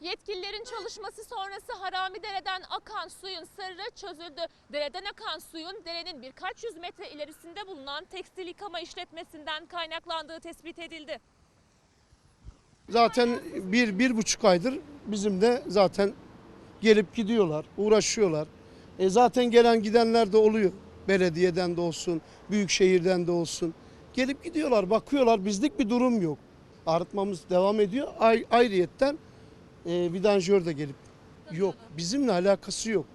Yetkililerin çalışması sonrası Harami Dere'den akan suyun sırrı çözüldü. Dereden akan suyun derenin birkaç yüz metre ilerisinde bulunan tekstil yıkama işletmesinden kaynaklandığı tespit edildi. Zaten bir, bir buçuk aydır bizim de zaten gelip gidiyorlar, uğraşıyorlar. E zaten gelen gidenler de oluyor. Belediyeden de olsun, büyük şehirden de olsun. Gelip gidiyorlar, bakıyorlar. Bizlik bir durum yok. Arıtmamız devam ediyor. Ay, ayrıyetten e, vidanjör de gelip yok. Bizimle alakası yok.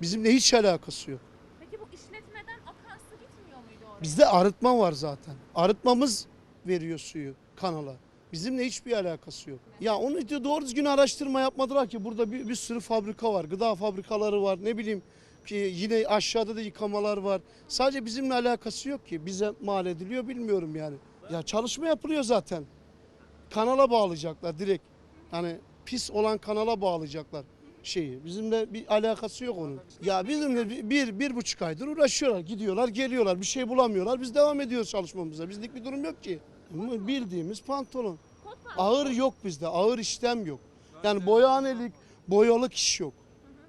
Bizimle hiç alakası yok. Peki bu işletmeden akan su gitmiyor muydu oraya? Bizde arıtma var zaten. Arıtmamız veriyor suyu kanala. Bizimle hiçbir alakası yok. Ya onu da doğru düzgün araştırma yapmadılar ki. Burada bir, bir sürü fabrika var. Gıda fabrikaları var. Ne bileyim ki yine aşağıda da yıkamalar var. Sadece bizimle alakası yok ki. Bize mal ediliyor bilmiyorum yani. Ya çalışma yapılıyor zaten. Kanala bağlayacaklar direkt. Yani pis olan kanala bağlayacaklar şeyi. Bizimle bir alakası yok onun. Ya bizimle bir, bir, bir buçuk aydır uğraşıyorlar. Gidiyorlar, geliyorlar. Bir şey bulamıyorlar. Biz devam ediyoruz çalışmamıza. Bizlik bir durum yok ki. Bildiğimiz pantolon. Ağır yok bizde. Ağır işlem yok. Yani boyahanelik, boyalık iş yok.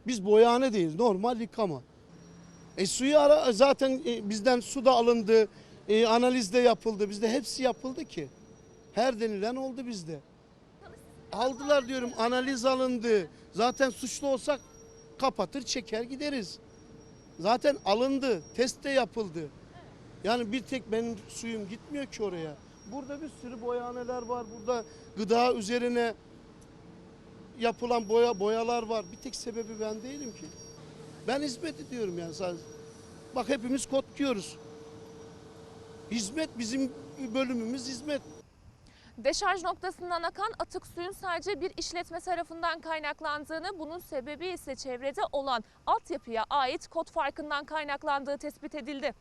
Biz boyahane değiliz. Normal yıkama. E suyu ara, zaten e, bizden su da alındı. E, analiz de yapıldı. Bizde hepsi yapıldı ki. Her denilen oldu bizde. Aldılar diyorum analiz alındı. Zaten suçlu olsak kapatır çeker gideriz. Zaten alındı. Test de yapıldı. Yani bir tek benim suyum gitmiyor ki oraya. Burada bir sürü boyahaneler var. Burada gıda üzerine yapılan boya boyalar var. Bir tek sebebi ben değilim ki. Ben hizmet ediyorum yani sadece. Bak hepimiz kod diyoruz. Hizmet bizim bölümümüz hizmet. Deşarj noktasından akan atık suyun sadece bir işletme tarafından kaynaklandığını, bunun sebebi ise çevrede olan altyapıya ait kod farkından kaynaklandığı tespit edildi.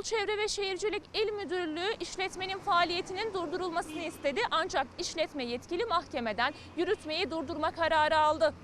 İstanbul Çevre ve Şehircilik İl Müdürlüğü işletmenin faaliyetinin durdurulmasını istedi ancak işletme yetkili mahkemeden yürütmeyi durdurma kararı aldı.